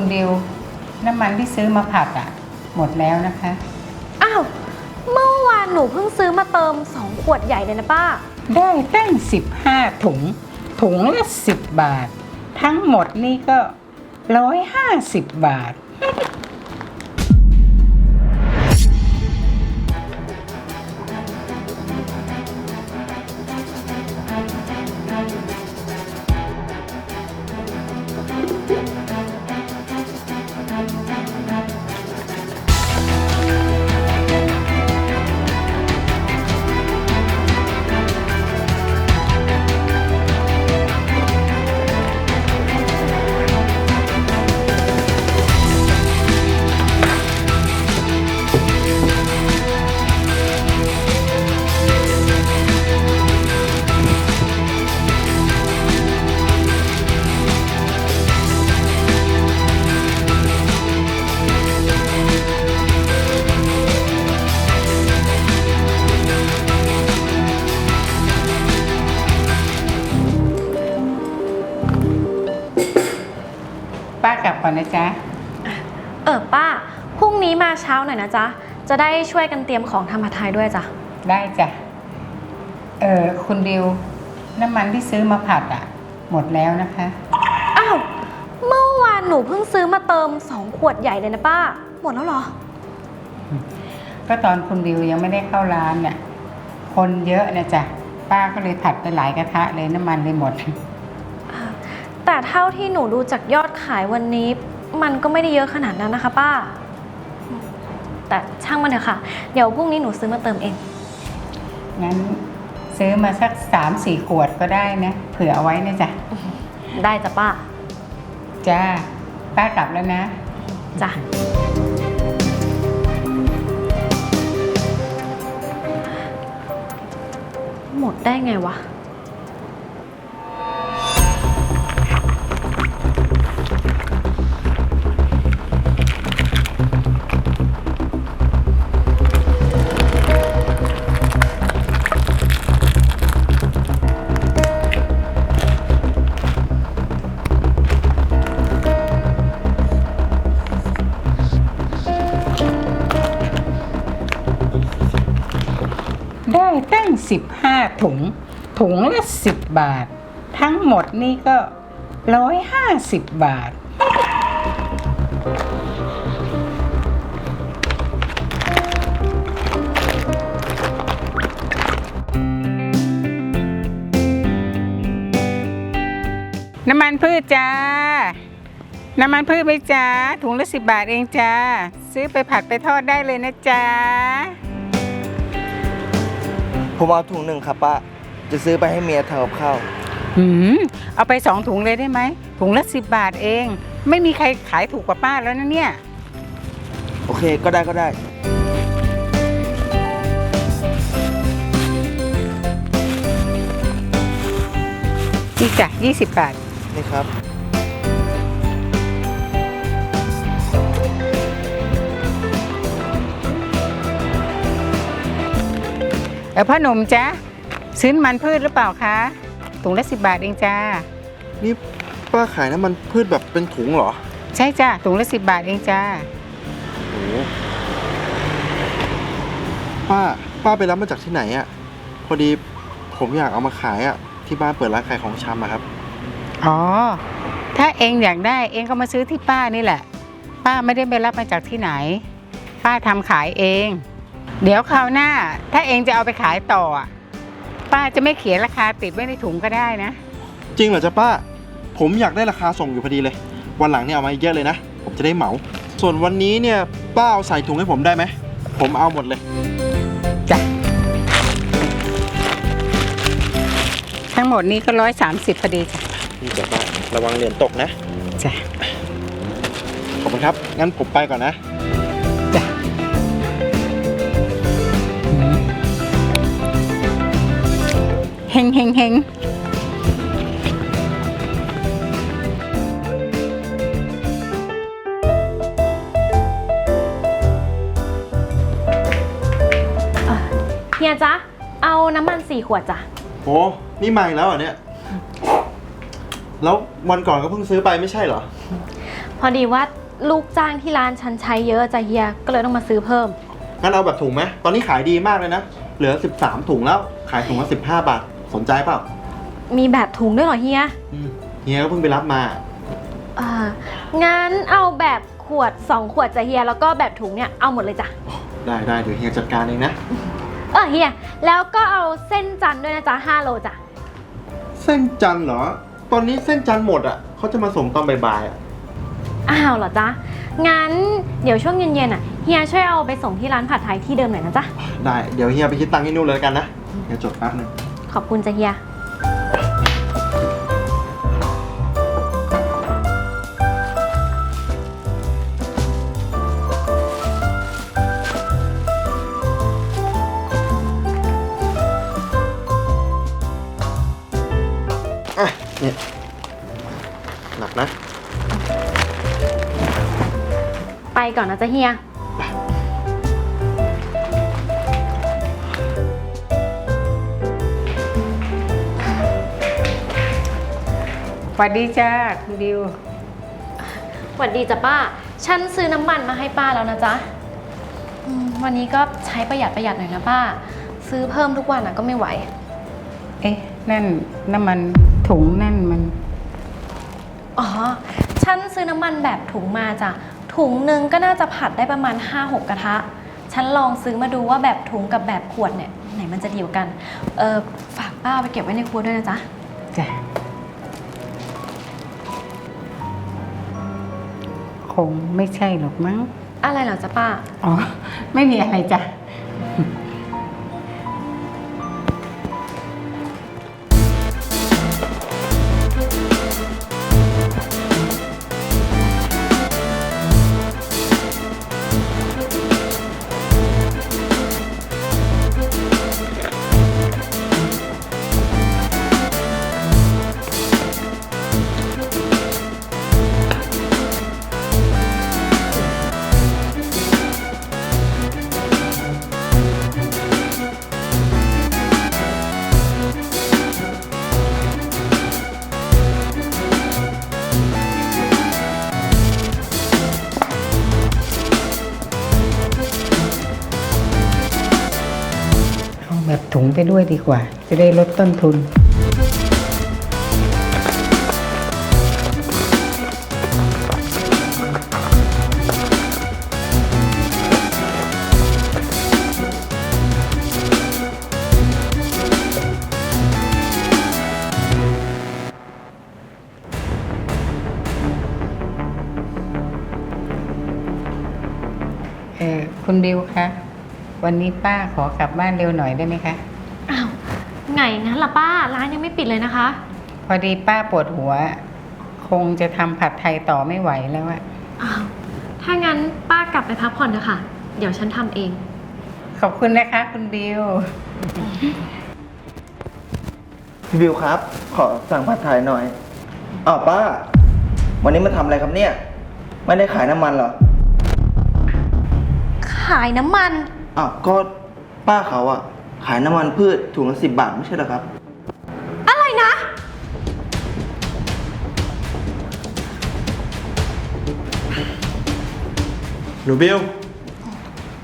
คุณดิว น้ำมันที่ซื้อมาผัดอะหมดแล้วนะคะ อ้าว เมื่อวานหนูเพิ่งซื้อมาเติม 2 ขวดใหญ่เลยนะป้า ได้ตั้ง 15 ถุง ถุงละ 10 บาท ทั้งหมดนี่ก็ 150 บาท กลับก่อนนะจ๊ะ เออป้า พรุ่งนี้มาเช้าหน่อยนะจ๊ะ จะได้ช่วยกันเตรียมของทำผัดไทยด้วยจ้ะ ได้จ้ะ เออคุณดิว น้ำมันที่ซื้อมาผัดอะหมดแล้วนะคะ อ้าว เมื่อวานหนูเพิ่งซื้อมาเติม2ขวดใหญ่เลยนะป้า หมดแล้วเหรอ ก็ตอนคุณดิวยังไม่ได้เข้าร้านเนี่ยคนเยอะนะจ๊ะ ป้าก็เลยผัดไปหลายกระทะเลยน้ำมันเลยหมด แต่เท่าที่หนูดูจากยอดขายวันนี้ มันก็ไม่ได้เยอะขนาดนั้นนะคะ ป้า แต่ช่างมันเถอะค่ะ เดี๋ยวพรุ่งนี้หนูซื้อมาเติมเอง งั้นซื้อมาสักสามสี่ขวดก็ได้นะ เผื่อเอาไว้นะจ๊ะ ได้จ้ะป้า จ้า ป้ากลับแล้วนะ จ้ะ หมดได้ไงวะ ตั้ง 15 ถุง ถุงละ10 บาท ทั้งหมดนี่ก็ 150 บาท น้ำมันพืชจ้า น้ำมันพืชไหมจ้าถุงละ10บาทเองจ้า ซื้อไปผัดไปทอดได้เลยนะจ๊ะ ผมเอาถุงหนึ่งครับป้า จะซื้อไปให้เมียทำกับข้าว หืมเอาไปสองถุงเลยได้ไหม ถุงละสิบบาทเอง ไม่มีใครขายถูกกว่าป้าแล้วนะเนี่ย โอเค ก็ได้ก็ได้ นี่จ้ะยี่สิบบาท นี่ครับ ออพ่อหนุ่มจ๊ะซื้อน้ำมันพืชหรือเปล่าคะถุงละสิบบาทเองจ้า นี่ป้าขายน้ำมันพืชแบบเป็นถุงเหรอ ใช่จ้ะถุงละสิบบาทเองจ้าโอ้โหป้าป้าไปรับมาจากที่ไหนอะพอดีผมอยากเอามาขายอะที่บ้านเปิดร้านขายของชำอะครับ อ๋อ ถ้าเองอยากได้เองก็มาซื้อที่ป้านี่แหละ ป้าไม่ได้ไปรับมาจากที่ไหน ป้าทำขายเอง เดี๋ยวคราวหน้า ถ้าเองจะเอาไปขายต่ออะป้าจะไม่เขียนราคาติดไว้ในถุงก็ได้นะ จริงเหรอจ๊ะป้า ผมอยากได้ราคาส่งอยู่พอดีเลย วันหลังเนี่ยเอามาเยอะเลยนะ ผมจะได้เหมา ส่วนวันนี้เนี่ยป้าเอาใส่ถุงให้ผมได้ไหม ผมเอาหมดเลย จ้ะ ทั้งหมดนี้ก็ร้อยสามสิบพอดีจ้ะนี่จ้ะป้า ระวังเหรียญตกนะ จ้ะ ขอบคุณครับ งั้นผมไปก่อนนะจ้ะ งเฮงเฮงเฮียจ๊ะ เอาน้ำมันสี่ขวดจ้ะ โห นี่มาอีกแล้วเหรอเนี่ย แล้ววันก่อนก็เพิ่งซื้อไปไม่ใช่เหรอ พอดีว่าลูกจ้างที่ร้านฉันใช้เยอะจ้ะเฮีย ก็เลยต้องมาซื้อเพิ่ม งั้นเอาแบบถุงไหม ตอนนี้ขายดีมากเลยนะ เหลือ 13 ถุงแล้ว ขายถุงละ15 บาท สนใจเปล่ามีแบบถุงด้วยเหรอเฮีย อืมเฮียก็เพิ่งไปรับมาอ่างั้นเอาแบบขวด 2 ขวดจ้ะเฮีย แล้วก็แบบถุงเนี่ยเอาหมดเลยจ้ะ ได้ได้เดี๋ยวเฮียจัดการเองนะ เออเฮีย แล้วก็เอาเส้นจันทร์ด้วยนะจ๊ะ5โลจ้ะ เส้นจันทร์เหรอ ตอนนี้เส้นจันทร์หมดอะเขาจะมาส่งตอนบ่ายๆอะ อ้าวเหรอจ๊ะ งั้นเดี๋ยวช่วงเย็นๆอะเฮียช่วยเอาไปส่งที่ร้านผัดไทยที่เดิมหน่อยนะจ๊ะ ได้ เดี๋ยวเฮียไปคิดตังค์ที่นู่นเลยแล้วกันนะ เฮียจดแป๊บนึง ขอบคุณจ้ะเฮีย อะเนี่ยหนักนะ ไปก่อนนะจ๊ะเฮีย วัสดีจ้าคุณดิวสวัสดีจ้ะป้า ฉันซื้อน้ำมันมาให้ป้าแล้วนะจ๊ะอืมวันนี้ก็ใช้ประหยัดประหยัดหน่อยนะป้า ซื้อเพิ่มทุกวันอะก็ไม่ไหว เอ๊ะ นั่นน้ำมันถุงนั่นมัน อ๋อ ฉันซื้อน้ำมันแบบถุงมาจ้ะ ถุงหนึ่งก็น่าจะผัดได้ประมาณ 5-6 กระทะ ฉันลองซื้อมาดูว่าแบบถุงกับแบบขวดเนี่ยไหนมันจะดีกว่ากัน เออฝากป้าเอาไปเก็บไว้ในครัวด้วยนะจ๊ะ จ้ะ งไม่ใช่หรอกมั้ง อะไรเหรอจ๊ะป้า อ๋อ ไม่มีอะไรจ้ะ ถุงไปด้วยดีกว่า จะได้ลดต้นทุน เออคุณดิวคะ วันนี้ป้าขอกลับบ้านเร็วหน่อยได้ไหมคะ ไงงั้นล่ะป้า ร้านยังไม่ปิดเลยนะคะ พอดีป้าปวดหัว คงจะทำผัดไทยต่อไม่ไหวแล้วอะอ้าวถ้างั้นป้ากลับไปพักผ่อนเถอะค่ะ เดี๋ยวฉันทำเอง ขอบคุณนะคะ คุณบิว พี่บิวครับ ขอสั่งผัดไทยหน่อยอ้าวป้า วันนี้มาทำอะไรครับเนี่ย ไม่ได้ขายน้ำมันเหรอขายน้ำมัน อ้าวก็ป้าเขาอะ ขายน้ำมันพืชถุงละสิบบาทไม่ใช่เหรอครับ อะไรนะ หนูบิว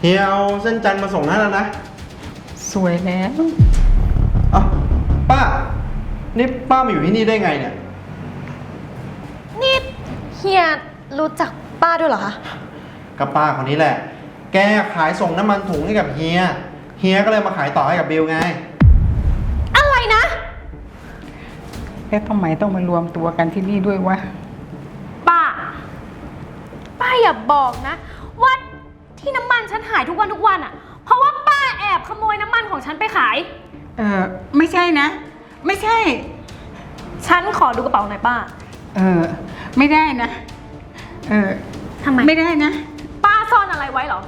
เฮียเอาเส้นจันทร์มาส่งให้แล้วนะ สวยแล้วอ้าวป้า นี่ป้ามาอยู่ที่นี่ได้ไงเนี่ย นี่เฮียรู้จักป้าด้วยเหรอคะ กับป้าคนนี้แหละ แกขายส่งน้ำมันถุงให้กับเฮีย เฮียก็เลยมาขายต่อให้กับบิวไง อะไรนะ แล้วทำไมต้องมารวมตัวกันที่นี่ด้วยวะ ป้า ป้าอย่าบอกนะ ว่าที่น้ำมันฉันหายทุกวันทุกวันอะ่ะ เพราะว่าป้าแอบขโมยน้ำมันของฉันไปขาย เออไม่ใช่นะ ไม่ใช่ ฉันขอดูกระเป๋าหน่อยป้า เออไม่ได้นะ เออทำไม ไม่ได้นะ ป้าซ่อนอะไรไว้เหรอ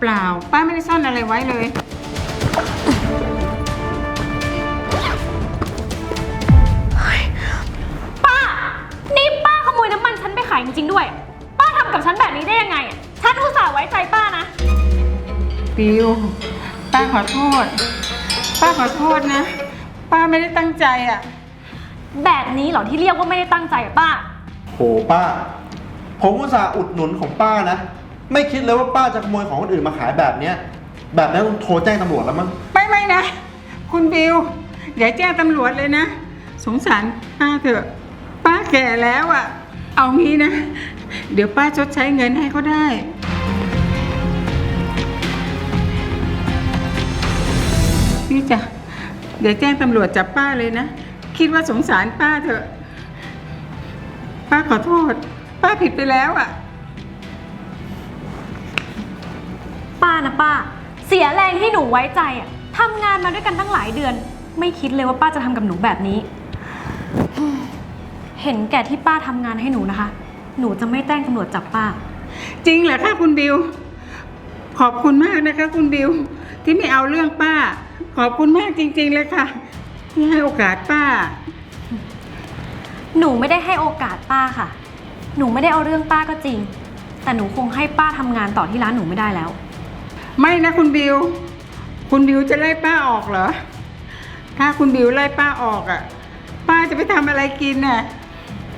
เปล่า ป้าไม่ได้ซ่อนอะไรไว้เลย บิวป้าขอโทษ ป้าขอโทษนะ ป้าไม่ได้ตั้งใจอะ แบบนี้เหรอที่เรียกว่าไม่ได้ตั้งใจอะป้า โหป้าผผมอุตส่าห์อุดหนุนของป้านะ ไม่คิดเลยว่าป้าจะขโมยของคนอื่นมาขายแบบเนี้ย แบบนี้ต้องโทรแจ้งตำรวจแล้วมั้ง ไม่ไม่นะ คุณบิวอย่าแจ้งตำรวจเลยนะ สงสารป้าเถอะ ป้าแก่แล้วอะ่ะ เอางี้นะ เดี๋ยวป้าชดใช้เงินให้ก็ได้ เดี๋ยวแจ้งตำรวจจับป้าเลยนะ คิดว่าสงสารป้าเถอะ ป้าขอโทษ ป้าผิดไปแล้วอะ ป้านะป้า เสียแรงที่หนูไว้ใจอะทำงานมาด้วยกันตั้งหลายเดือน ไม่คิดเลยว่าป้าจะทำกับหนูแบบนี้ เห็นแก่ที่ป้าทำงานให้หนูนะคะ หนูจะไม่แจ้งตำรวจจับป้า จริงเหรอคะคุณบิว ขอบคุณมากนะคะ คุณบิว ที่ไม่เอาเรื่องป้า ขอบคุณมากจริงๆเลยค่ะ ที่ให้โอกาสป้า หนูไม่ได้ให้โอกาสป้าค่ะ หนูไม่ได้เอาเรื่องป้าก็จริง แต่หนูคงให้ป้าทำงานต่อที่ร้านหนูไม่ได้แล้ว ไม่นะคุณบิว คุณบิวจะไล่ป้าออกเหรอ ถ้าคุณบิวไล่ป้าออกอะ ป้าจะไปทำอะไรกินน่ะ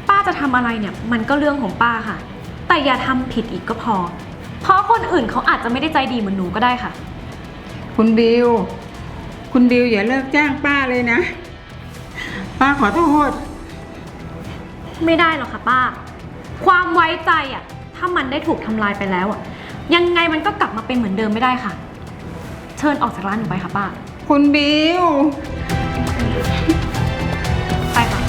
ป้าจะทำอะไรเนี่ยมันก็เรื่องของป้าค่ะ แต่อย่าทำผิดอีกก็พอ เพราะคนอื่นเขาอาจจะไม่ได้ใจดีเหมือนหนูก็ได้ค่ะ คุณบิว คุณดิวอย่าเลิกจ้างป้าเลยนะ ป้าขอโทษ ไม่ได้หรอกค่ะป้า ความไว้ใจอะ ถ้ามันได้ถูกทำลายไปแล้วอะ ยังไงมันก็กลับมาเป็นเหมือนเดิมไม่ได้ค่ะ เชิญออกจากร้านหนูไปค่ะป้า คุณบิว ไปค่ะ